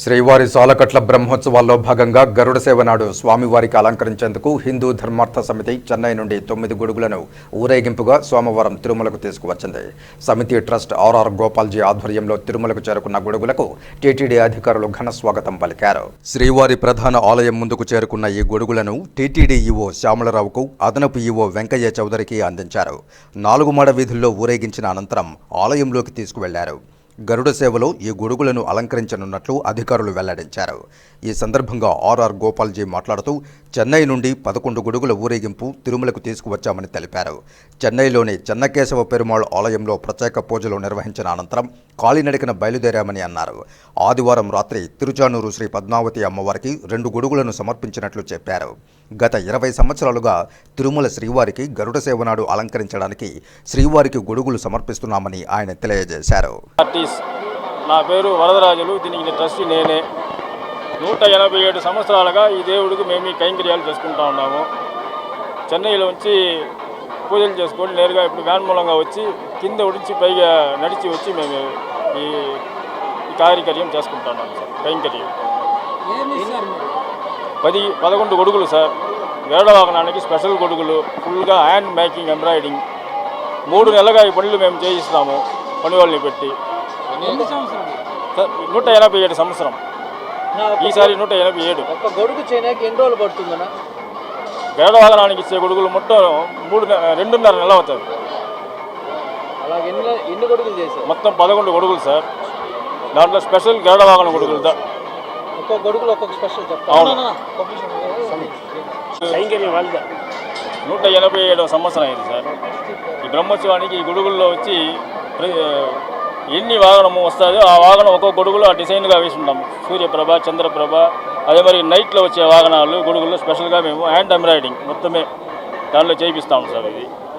శ్రీవారి సాలకట్ల బ్రహ్మోత్సవాల్లో భాగంగా గరుడ సేవ నాడు స్వామివారికి అలంకరించేందుకు హిందూ ధర్మార్థ సమితి చెన్నై నుండి తొమ్మిది గొడుగులను ఊరేగింపుగా సోమవారం తిరుమలకు తీసుకువచ్చింది. సమితి ట్రస్ట్ ఆర్ఆర్ గోపాల్జీ ఆధ్వర్యంలో తిరుమలకు చేరుకున్న గొడుగులకు టీటీడీ అధికారులు ఘన స్వాగతం పలికారు. శ్రీవారి ప్రధాన ఆలయం ముందుకు చేరుకున్న ఈ గొడుగులను టీటీడీ ఈవో శ్యామలరావుకు అదనపు ఈవో వెంకయ్య చౌదరికి అందించారు. నాలుగు మాడ వీధుల్లో ఊరేగించిన అనంతరం ఆలయంలోకి తీసుకువెళ్ళారు. గరుడ సేవలో ఈ గొడుగులను అలంకరించనున్నట్లు అధికారులు వెల్లడించారు. ఈ సందర్భంగా ఆర్ఆర్ గోపాల్జీ మాట్లాడుతూ చెన్నై నుండి పదకొండు గొడుగుల ఊరేగింపు తిరుమలకు తీసుకువచ్చామని తెలిపారు. చెన్నైలోని చెన్నకేశవ పెరుమాళ్ ఆలయంలో ప్రత్యేక పూజలు నిర్వహించిన అనంతరం కాలినడకన బయలుదేరామని అన్నారు. ఆదివారం రాత్రి తిరుచానూరు శ్రీ పద్మావతి అమ్మవారికి రెండు గొడుగులను సమర్పించినట్లు చెప్పారు. గత ఇరవై సంవత్సరాలుగా తిరుమల శ్రీవారికి గరుడ సేవనాడు అలంకరించడానికి శ్రీవారికి గొడుగులు సమర్పిస్తున్నామని ఆయన తెలియజేశారు. నా పేరు వరదరాజులు. దీనికి ట్రస్టీ నేనే. నూట ఎనభై ఏడు సంవత్సరాలుగా ఈ దేవుడికి మేము ఈ కైంకర్యాలు చేసుకుంటా ఉన్నాము. చెన్నైలో నుంచి పూజలు చేసుకొని నేరుగా ఇప్పుడు వ్యాన్ మూలంగా వచ్చి కింద ఉడిచి పైగా నడిచి వచ్చి మేము ఈ కార్యకర్యం చేసుకుంటా ఉన్నాం సార్ కైంకర్యం. పది పదకొండు గొడుగులు సార్. గరుడ వాహనానికి స్పెషల్ గొడుగులు ఫుల్గా హ్యాండ్ మేకింగ్ ఎంబ్రాయిడింగ్ మూడు నెలలుగా ఈ పనులు మేము చేయిస్తాము పని వాళ్ళని పెట్టి నూట ఎనభై ఏడు సంవత్సరం. ఈసారి నూట ఎనభై ఏడు. ఒక గొడుగు చేయడానికి ఎన్ని రోజులు పడుతుందన్నా? వాహనానికి ఇచ్చే గొడుగులు మొత్తం మూడు రెండున్నర నెల అవుతుంది అలాగే ఎన్ని ఎన్ని గొడుగులు చేశారు? మొత్తం పదకొండు గొడుగులు సార్. దాంట్లో స్పెషల్ గరుడ వాహనం గొడుగులు ఒక్కొక్క గొడుగులు ఒక్కొక్క స్పెషల్ నూట ఎనభై ఏడవ సంవత్సరం అయింది సార్. ఈ బ్రహ్మోత్సవానికి ఈ గొడుగుల్లో వచ్చి ఎన్ని వాహనము వస్తుందో ఆ వాహనం ఒక్కొక్క గొడుగులో ఆ డిజైన్గా వేసి ఉన్నాము సూర్యప్రభ చంద్రప్రభ అదే మరి నైట్లో వచ్చే వాహనాలు గొడుగులు స్పెషల్గా మేము హ్యాండ్ ఎంబ్రాయిడింగ్ మొత్తమే దానిలో చేయిస్తాము సార్ ఇది.